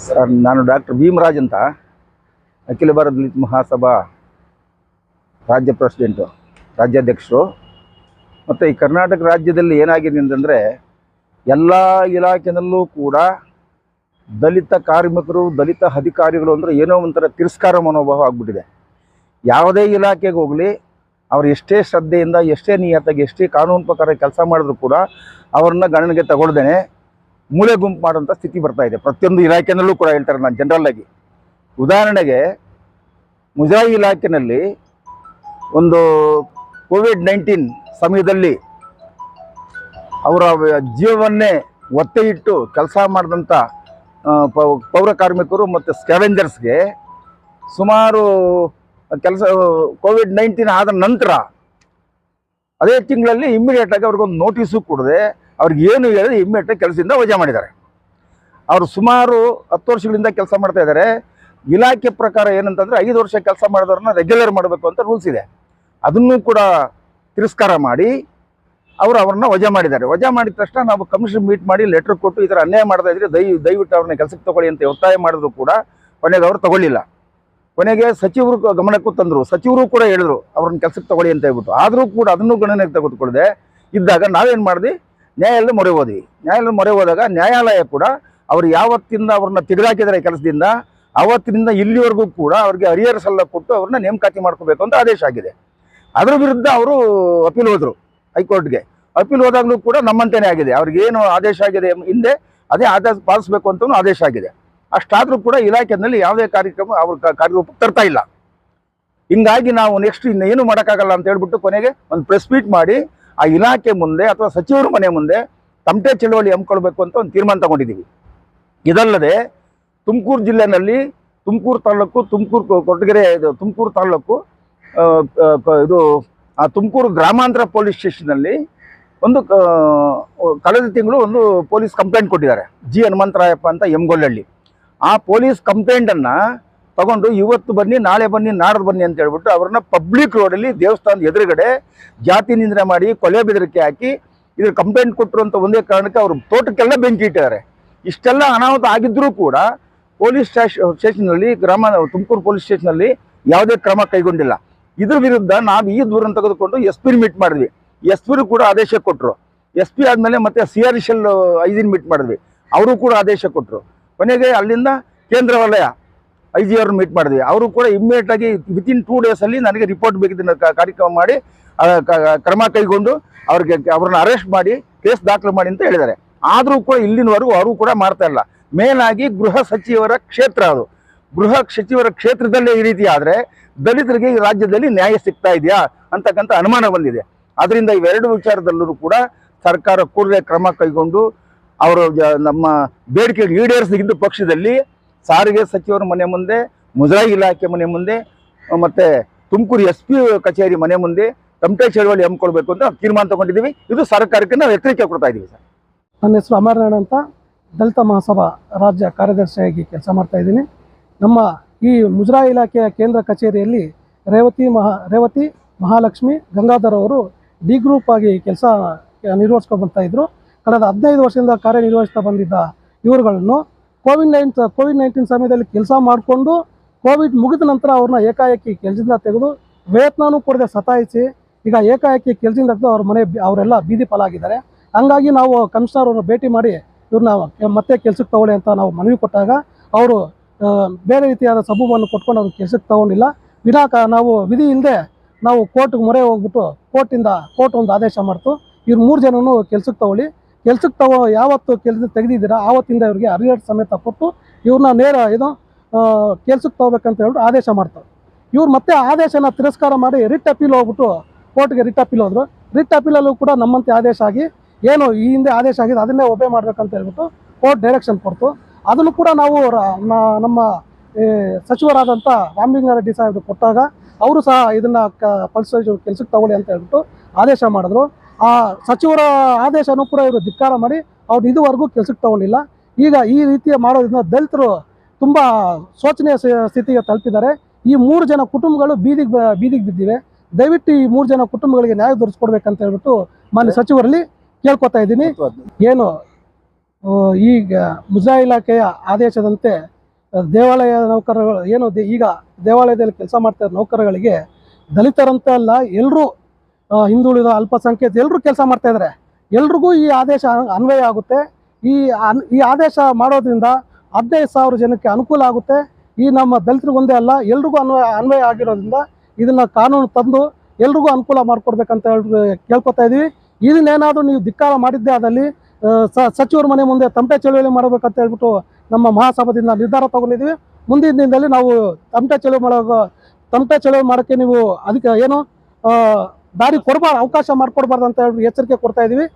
Sir ನಾನು doctor Bhimraj ಅಂತ. ಅಖಿಲ ಭಾರತ ದಲಿತ ಮಹಾಸಭಾ ರಾಜ್ಯ ಪ್ರೆಸಿಡೆಂಟು ರಾಜ್ಯಾಧ್ಯಕ್ಷರು. ಮತ್ತು ಈ ಕರ್ನಾಟಕ ರಾಜ್ಯದಲ್ಲಿ ಏನಾಗಿದೆ ಅಂತಂದರೆ ಎಲ್ಲ ಇಲಾಖೆನಲ್ಲೂ ಕೂಡ ದಲಿತ ಕಾರ್ಮಿಕರು, ದಲಿತ ಅಧಿಕಾರಿಗಳು ಅಂದರೆ ಏನೋ ಒಂಥರ ತಿರಸ್ಕಾರ ಮನೋಭಾವ ಆಗಿಬಿಟ್ಟಿದೆ. ಯಾವುದೇ ಇಲಾಖೆಗೆ ಹೋಗಲಿ, ಅವ್ರು ಎಷ್ಟೇ ಶ್ರದ್ಧೆಯಿಂದ, ಎಷ್ಟೇ ನಿಯತ್ತಾಗಿ, ಎಷ್ಟೇ ಕಾನೂನು ಪ್ರಕಾರ ಕೆಲಸ ಮಾಡಿದ್ರು ಕೂಡ ಅವ್ರನ್ನ ಗಣನೆಗೆ ತಗೊಳ್ದೇನೆ. ಮೂಲೆ ಗುಂಪು ಮಾಡುವಂಥ ಸ್ಥಿತಿ ಬರ್ತಾ ಇದೆ. ಪ್ರತಿಯೊಂದು ಇಲಾಖೆನಲ್ಲೂ ಕೂಡ ಹೇಳ್ತಾರೆ ನಾನು ಜನರಲ್ ಆಗಿ. ಉದಾಹರಣೆಗೆ, ಮುಜರಾಯಿ ಇಲಾಖೆಯಲ್ಲಿ ಒಂದು ಕೋವಿಡ್ ನೈನ್ಟೀನ್ ಸಮಯದಲ್ಲಿ ಅವರ ಜೀವವನ್ನೇ ಒತ್ತೆ ಇಟ್ಟು ಕೆಲಸ ಮಾಡಿದಂಥ ಪೌರ ಕಾರ್ಮಿಕರು ಮತ್ತು ಸ್ಕ್ಯಾವೆಂಜರ್ಸ್ಗೆ ಸುಮಾರು ಕೆಲಸ ಕೋವಿಡ್ ನೈನ್ಟೀನ್ ಆದ ನಂತರ, ಅದೇ ತಿಂಗಳಲ್ಲಿ ಇಮ್ಮಿಡಿಯೇಟಾಗಿ ಅವ್ರಿಗೊಂದು ನೋಟಿಸು ಕೊಡದೆ ಅವ್ರಿಗೆ ಏನು ಹೇಳಿದ್ರೆ ಇಮ್ಮಿಡಿಯೇಟ್ ಕೆಲಸದಿಂದ ವಜಾ ಮಾಡಿದ್ದಾರೆ. ಅವರು ಸುಮಾರು ಹತ್ತು ವರ್ಷಗಳಿಂದ ಕೆಲಸ ಮಾಡ್ತಾ ಇದ್ದಾರೆ. ಇಲಾಖೆ ಪ್ರಕಾರ ಏನಂತಂದರೆ ಐದು ವರ್ಷ ಕೆಲಸ ಮಾಡಿದವ್ರನ್ನ ರೆಗ್ಯುಲರ್ ಮಾಡಬೇಕು ಅಂತ ರೂಲ್ಸ್ ಇದೆ. ಅದನ್ನು ಕೂಡ ತಿರಸ್ಕಾರ ಮಾಡಿ ಅವರು ಅವ್ರನ್ನ ವಜಾ ಮಾಡಿದ್ದಾರೆ. ವಜಾ ಮಾಡಿದ ತಕ್ಷಣ ನಾವು ಕಮಿಷನ್ ಮೀಟ್ ಮಾಡಿ ಲೆಟ್ರ್ ಕೊಟ್ಟು ಈ ಥರ ಅನ್ಯಾಯ ಮಾಡ್ತಾ ಇದ್ರೆ ದಯ, ದಯವಿಟ್ಟು ಅವ್ರನ್ನ ಕೆಲಸಕ್ಕೆ ತಗೊಳ್ಳಿ ಅಂತ ಒತ್ತಾಯ ಮಾಡಿದ್ರು ಕೂಡ ಕೊನೆಗೆ ಅವರು ತಗೊಳ್ಳಿಲ್ಲ. ಕೊನೆಗೆ ಸಚಿವರು ಗಮನಕ್ಕೂ ತಂದರು. ಸಚಿವರು ಕೂಡ ಹೇಳಿದ್ರು, ಅವ್ರನ್ನ ಕೆಲಸಕ್ಕೆ ತಗೊಳ್ಳಿ ಅಂತ ಹೇಳ್ಬಿಟ್ಟು. ಆದರೂ ಕೂಡ ಅದನ್ನು ಗಣನೆಗೆ ತೆಗೆದುಕೊಳ್ಳದೆ ಇದ್ದಾಗ ನಾವೇನು ಮಾಡಿದ್ವಿ? ನ್ಯಾಯಾಲಯ ಮೊರೆ ಹೋದ್ವಿ. ನ್ಯಾಯಾಲಯ ಮೊರೆ ಹೋದಾಗ ನ್ಯಾಯಾಲಯ ಕೂಡ ಅವ್ರು ಯಾವತ್ತಿಂದ ಅವ್ರನ್ನ ತೆಗೆದಾಕಿದ್ದಾರೆ ಕೆಲಸದಿಂದ ಅವತ್ತಿನಿಂದ ಇಲ್ಲಿವರೆಗೂ ಕೂಡ ಅವ್ರಿಗೆ ಹರಿಹರ ಸಲ್ಲ ಕೊಟ್ಟು ಅವ್ರನ್ನ ನೇಮಕಾತಿ ಮಾಡ್ಕೋಬೇಕು ಅಂತ ಆದೇಶ ಆಗಿದೆ. ಅದರ ವಿರುದ್ಧ ಅವರು ಅಪೀಲ್ ಹೋದರು ಹೈಕೋರ್ಟ್ಗೆ. ಅಪೀಲ್ ಹೋದಾಗಲೂ ಕೂಡ ನಮ್ಮಂತೆಯೇ ಆಗಿದೆ. ಅವ್ರಿಗೇನು ಆದೇಶ ಆಗಿದೆ ಹಿಂದೆ ಅದೇ ಆದೇಶ ಪಾಲಿಸಬೇಕು ಅಂತಲೂ ಆದೇಶ ಆಗಿದೆ. ಅಷ್ಟಾದರೂ ಕೂಡ ಇಲಾಖೆಯಲ್ಲಿ ಯಾವುದೇ ಕಾರ್ಯಕ್ರಮ ಅವ್ರ ಕಾರ್ಯರೂಪಕ್ಕೆ ತರ್ತಾ ಇಲ್ಲ. ಹಿಂಗಾಗಿ ನಾವು ನೆಕ್ಸ್ಟ್ ಇನ್ನೇನು ಮಾಡೋಕ್ಕಾಗಲ್ಲ ಅಂತ ಹೇಳ್ಬಿಟ್ಟು ಕೊನೆಗೆ ಒಂದು ಪ್ರೆಸ್ ಮೀಟ್ ಮಾಡಿ ಆ ಇಲಾಖೆ ಮುಂದೆ ಅಥವಾ ಸಚಿವರ ಮನೆ ಮುಂದೆ ತಮಟೆ ಚಳವಳಿ ಹಮ್ಮಿಕೊಳ್ಬೇಕು ಅಂತ ಒಂದು ತೀರ್ಮಾನ ತಗೊಂಡಿದ್ದೀವಿ. ಇದಲ್ಲದೆ ತುಮಕೂರು ಜಿಲ್ಲೆನಲ್ಲಿ ತುಮಕೂರು ತಾಲೂಕು, ತುಮಕೂರು ಕೊಟ್ಟಗೆರೆ ಇದು ತುಮಕೂರು ತಾಲೂಕು ಇದು, ಆ, ತುಮಕೂರು ಗ್ರಾಮಾಂತರ ಪೊಲೀಸ್ ಸ್ಟೇಷನ್ನಲ್ಲಿ ಒಂದು ಕಳೆದ ತಿಂಗಳು ಒಂದು ಪೊಲೀಸ್ ಕಂಪ್ಲೇಂಟ್ ಕೊಟ್ಟಿದ್ದಾರೆ. ಜಿ ಹನುಮಂತರಾಯಪ್ಪ ಅಂತ ಎಮ್ಗೊಲ್ಲಹಳ್ಳಿ ಆ ಪೊಲೀಸ್ ಕಂಪ್ಲೇಂಟನ್ನು ತಗೊಂಡು ಇವತ್ತು ಬನ್ನಿ, ನಾಳೆ ಬನ್ನಿ, ನಾಡ್ದು ಬನ್ನಿ ಅಂತ ಹೇಳ್ಬಿಟ್ಟು ಅವ್ರನ್ನ ಪಬ್ಲಿಕ್ ರೋಡಲ್ಲಿ ದೇವಸ್ಥಾನದ ಎದುರುಗಡೆ ಜಾತಿ ನಿಂದನೆ ಮಾಡಿ ಕೊಲೆ ಬೆದರಿಕೆ ಹಾಕಿ ಇದ್ರ ಕಂಪ್ಲೇಂಟ್ ಕೊಟ್ಟರು ಅಂತ ಒಂದೇ ಕಾರಣಕ್ಕೆ ಅವರು ತೋಟಕ್ಕೆಲ್ಲ ಬೆಂಕಿ ಇಟ್ಟಿದ್ದಾರೆ. ಇಷ್ಟೆಲ್ಲ ಅನಾಹುತ ಆಗಿದ್ರೂ ಕೂಡ ಪೊಲೀಸ್ ಸ್ಟೇಷನ್ ಸ್ಟೇಷನಲ್ಲಿ ಗ್ರಾಮ, ತುಮಕೂರು ಪೊಲೀಸ್ ಸ್ಟೇಷನಲ್ಲಿ ಯಾವುದೇ ಕ್ರಮ ಕೈಗೊಂಡಿಲ್ಲ. ಇದ್ರ ವಿರುದ್ಧ ನಾವು ಈ ದೂರನ್ನು ತೆಗೆದುಕೊಂಡು ಎಸ್ ಪಿ ಮೀಟ್ ಮಾಡಿದ್ವಿ. ಎಸ್ ಪಿ ಕೂಡ ಆದೇಶ ಕೊಟ್ಟರು ಎಸ್ ಪಿ ಆದಮೇಲೆ ಮತ್ತೆ ಸಿ ಆರ್ ಎಲ್ ಐದಿನ ಮೀಟ್ ಮಾಡಿದ್ವಿ. ಅವರು ಕೂಡ ಆದೇಶ ಕೊಟ್ಟರು ಕೊನೆಗೆ ಅಲ್ಲಿಂದ ಕೇಂದ್ರ ವಲಯ ಐ ಜಿ ಅವ್ರನ್ನ ಮೀಟ್ ಮಾಡಿದ್ವಿ. ಅವರು ಕೂಡ ಇಮ್ಮಿಡಿಯೇಟ್ ಆಗಿ ವಿತಿನ್ ಟೂ ಡೇಸಲ್ಲಿ ನನಗೆ ರಿಪೋರ್ಟ್ ಬೇಕಿದ್ದ ಕಾರ್ಯಕ್ರಮ ಮಾಡಿ ಕ್ರಮ ಕೈಗೊಂಡು ಅವ್ರಿಗೆ ಅವ್ರನ್ನ ಅರೆಸ್ಟ್ ಮಾಡಿ, ಕೇಸ್ ದಾಖಲು ಮಾಡಿ ಅಂತ ಹೇಳಿದ್ದಾರೆ. ಆದರೂ ಕೂಡ ಇಲ್ಲಿನವರೆಗೂ ಅವರು ಕೂಡ ಮಾಡ್ತಾ ಇಲ್ಲ. ಮೇಲಾಗಿ ಗೃಹ ಸಚಿವರ ಕ್ಷೇತ್ರ ಅದು. ಗೃಹ ಸಚಿವರ ಕ್ಷೇತ್ರದಲ್ಲೇ ಈ ರೀತಿ ಆದರೆ ದಲಿತರಿಗೆ ಈ ರಾಜ್ಯದಲ್ಲಿ ನ್ಯಾಯ ಸಿಗ್ತಾ ಇದೆಯಾ ಅಂತಕ್ಕಂಥ ಅನುಮಾನ ಬಂದಿದೆ. ಅದರಿಂದ ಇವೆರಡು ವಿಚಾರದಲ್ಲೂ ಕೂಡ ಸರ್ಕಾರ ಕೂಡಲೇ ಕ್ರಮ ಕೈಗೊಂಡು, ಅವರು ನಮ್ಮ ಬೇಡಿಕೆ ಈಡೇರಿಸಿದ ಪಕ್ಷದಲ್ಲಿ ಸಾರಿಗೆ ಸಚಿವರ ಮನೆ ಮುಂದೆ, ಮುಜರಾಯಿ ಇಲಾಖೆ ಮನೆ ಮುಂದೆ ಮತ್ತೆ ತುಮಕೂರು ಎಸ್ ಪಿ ಕಚೇರಿ ಮನೆ ಮುಂದೆ ತಮಟೆ ಚಳವಳಿ ಹಮ್ಮಿಕೊಳ್ಬೇಕು ಅಂತ ತೀರ್ಮಾನ ತಗೊಂಡಿದ್ದೀವಿ. ಇದು ಸರ್ಕಾರಕ್ಕೆ ನಾವು ಎಚ್ಚರಿಕೆ ಕೊಡ್ತಾ ಇದ್ದೀವಿ ಸರ್. ನನ್ನ ಹೆಸರು ಅಮರನಾರಾಯಣ ಅಂತ. ದಲಿತ ಮಹಾಸಭಾ ರಾಜ್ಯ ಕಾರ್ಯದರ್ಶಿಯಾಗಿ ಕೆಲಸ ಮಾಡ್ತಾ ಇದ್ದೀನಿ. ನಮ್ಮ ಈ ಮುಜರಾಯಿ ಇಲಾಖೆಯ ಕೇಂದ್ರ ಕಚೇರಿಯಲ್ಲಿ ರೇವತಿ ಮಹಾ, ರೇವತಿ ಮಹಾಲಕ್ಷ್ಮಿ ಗಂಗಾಧರ್ ಅವರು ಡಿ ಗ್ರೂಪ್ ಆಗಿ ಕೆಲಸ ನಿರ್ವಹಿಸ್ಕೊಂಡು ಬರ್ತಾ ಇದ್ರು. ಕಳೆದ ಹದಿನೈದು ವರ್ಷದಿಂದ ಕಾರ್ಯನಿರ್ವಹಿಸ್ತಾ ಬಂದಿದ್ದ ಇವರುಗಳನ್ನು ಕೋವಿಡ್ ನೈನ್, ಕೋವಿಡ್ ನೈನ್ಟೀನ್ ಸಮಯದಲ್ಲಿ ಕೆಲಸ ಮಾಡಿಕೊಂಡು ಕೋವಿಡ್ ಮುಗಿದ ನಂತರ ಅವ್ರನ್ನ ಏಕಾಏಕಿ ಕೆಲಸದಿಂದ ತೆಗೆದು ವೇತನನೂ ಕೊಡದೆ ಸತಾಯಿಸಿ. ಈಗ ಏಕಾಏಕಿ ಕೆಲಸದಿಂದ ತೆಗೆದು ಅವ್ರ ಮನೆ ಅವರೆಲ್ಲ ಬೀದಿ ಪಾಲಾಗಿದ್ದಾರೆ. ಹಂಗಾಗಿ ನಾವು ಕಮಿಷನರ್ ಅವ್ರನ್ನ ಭೇಟಿ ಮಾಡಿ ಇವ್ರನ್ನ ಮತ್ತೆ ಕೆಲಸಕ್ಕೆ ತಗೊಳ್ಳಿ ಅಂತ ನಾವು ಮನವಿ ಕೊಟ್ಟಾಗ ಅವರು ಬೇರೆ ರೀತಿಯಾದ ಸಬೂಬನ್ನು ಕೊಟ್ಕೊಂಡು ಅವ್ರು ಕೆಲಸಕ್ಕೆ ತಗೊಂಡಿಲ್ಲ. ವಿನಾಕ ನಾವು ವಿಧಿ ಇಲ್ಲದೆ ನಾವು ಕೋರ್ಟ್ಗೆ ಮೊರೆ ಹೋಗ್ಬಿಟ್ಟು ಕೋರ್ಟಿಂದ, ಕೋರ್ಟ್ ಒಂದು ಆದೇಶ ಮಾಡ್ತು. ಇವ್ರು ಮೂರು ಜನನೂ ಕೆಲಸಕ್ಕೆ ತಗೊಳ್ಳಿ. ಕೆಲ್ಸಕ್ಕೆ ತಗೋ, ಯಾವತ್ತು ಕೆಲಸ ತೆಗೆದಿದ್ದೀರಾ, ಆವತ್ತಿಂದ ಇವ್ರಿಗೆ ಅರಿಯರ್ ಸಮೇತ ಕೊಟ್ಟು ಇವ್ರನ್ನ ನೇರ ಇದು ಕೆಲ್ಸಕ್ಕೆ ತಗೋಬೇಕಂತ ಹೇಳ್ಬಿಟ್ಟು ಆದೇಶ ಮಾಡ್ತಾರೆ. ಇವ್ರು ಮತ್ತೆ ಆದೇಶನ ತಿರಸ್ಕಾರ ಮಾಡಿ ರಿಟ್ ಅಪೀಲ್ ಹೋಗ್ಬಿಟ್ಟು ಕೋರ್ಟ್ಗೆ ರಿಟ್ ಅಪೀಲ್ ಹೋದ್ರು. ರಿಟ್ ಅಪೀಲಲ್ಲೂ ಕೂಡ ನಮ್ಮಂತೆ ಆದೇಶ ಆಗಿ, ಏನು ಈ ಹಿಂದೆ ಆದೇಶ ಆಗಿದೆ, ಅದನ್ನೇ ಒಬೆ ಮಾಡಬೇಕಂತ ಹೇಳ್ಬಿಟ್ಟು ಕೋರ್ಟ್ ಡೈರೆಕ್ಷನ್ ಕೊಡ್ತು. ಅದನ್ನು ಕೂಡ ನಾವು ನಮ್ಮ ಸಚಿವರಾದಂಥ ರಾಮಲಿಂಗಾರೆಡ್ಡಿ ಸಾಹೇಬ್ರು ಕೊಟ್ಟಾಗ, ಅವರು ಸಹ ಇದನ್ನು ಕ, ಪಲ್ಸ್ ಕೆಲ್ಸಕ್ಕೆ ತಗೊಳ್ಳಿ ಅಂತ ಹೇಳ್ಬಿಟ್ಟು ಆದೇಶ ಮಾಡಿದ್ರು. ಆ ಸಚಿವರ ಆದೇಶನೂ ಕೂಡ ಇವರು ಧಿಕ್ಕಾರ ಮಾಡಿ ಅವ್ರು ಇದುವರೆಗೂ ಕೆಲಸಕ್ಕೆ ತಗೊಂಡಿಲ್ಲ. ಈಗ ಈ ರೀತಿಯ ಮಾಡೋದ್ರಿಂದ ದಲಿತರು ತುಂಬ ಶೋಚನೀಯ ಸ್ಥಿತಿಗೆ ತಲುಪಿದ್ದಾರೆ. ಈ ಮೂರು ಜನ ಕುಟುಂಬಗಳು ಬೀದಿಗೆ ಬೀದಿಗೆ ಬಿದ್ದಿವೆ. ದಯವಿಟ್ಟು ಈ ಮೂರು ಜನ ಕುಟುಂಬಗಳಿಗೆ ನ್ಯಾಯ ದೊರಕಿಸ್ಕೊಡ್ಬೇಕಂತ ಹೇಳ್ಬಿಟ್ಟು ಮಾನ್ಯ ಸಚಿವರಲ್ಲಿ ಕೇಳ್ಕೊತಾ ಇದ್ದೀನಿ. ಏನು ಈಗ ಮುಜಾ ಇಲಾಖೆಯ ಆದೇಶದಂತೆ ದೇವಾಲಯ ನೌಕರರು ಏನು ಈಗ ದೇವಾಲಯದಲ್ಲಿ ಕೆಲಸ ಮಾಡ್ತಾ ನೌಕರಗಳಿಗೆ ದಲಿತರಂತೆ ಅಲ್ಲ ಎಲ್ಲರೂ ಹಿಂದುಳಿದ ಅಲ್ಪಸಂಖ್ಯಾತ ಎಲ್ಲರೂ ಕೆಲಸ ಮಾಡ್ತಾ ಇದ್ದಾರೆ ಎಲ್ರಿಗೂ ಈ ಆದೇಶ ಅನ್ವಯ ಆಗುತ್ತೆ. ಈ ಈ ಆದೇಶ ಮಾಡೋದ್ರಿಂದ ಹದಿನೈದು ಸಾವಿರ ಜನಕ್ಕೆ ಅನುಕೂಲ ಆಗುತ್ತೆ. ಈ ನಮ್ಮ ದಲಿತರಿಗೊಂದೇ ಅಲ್ಲ, ಎಲ್ರಿಗೂ ಅನ್ವಯ ಅನ್ವಯ ಆಗಿರೋದ್ರಿಂದ ಇದನ್ನ ಕಾನೂನು ತಂದು ಎಲ್ರಿಗೂ ಅನುಕೂಲ ಮಾಡಿಕೊಡ್ಬೇಕಂತ ಹೇಳಿ ಕೇಳ್ಕೊತಾ ಇದೀವಿ. ಇದನ್ನೇನಾದರೂ ನೀವು ಧಿಕ್ಕಾರ ಮಾಡಿದ್ದೆ ಅದಲ್ಲಿ ಸಚಿವರ ಮನೆ ಮುಂದೆ ತಮಟೆ ಚಳುವಳಿ ಮಾಡಬೇಕಂತ ಹೇಳ್ಬಿಟ್ಟು ನಮ್ಮ ಮಹಾಸಭಾದಿಂದ ನಿರ್ಧಾರ ತಗೊಂಡಿದ್ದೀವಿ ಮುಂದಿನ ದಿನದಲ್ಲಿ ನಾವು ತಮಟೆ ಚಳುವಳಿ ಮಾಡೋ ತಮಟೆ ಚಳುವಳಿ ಮಾಡೋಕ್ಕೆ ನೀವು ಅದಕ್ಕೆ ಏನು ದಾರಿ ಕೊಡಬಾರ್ದು ಅವಕಾಶ ಮಾಡಿಕೊಡ್ಬಾರ್ದು ಅಂತ ಹೇಳಿ ಎಚ್ಚರಿಕೆ ಕೊಡ್ತಾ ಇದೀವಿ.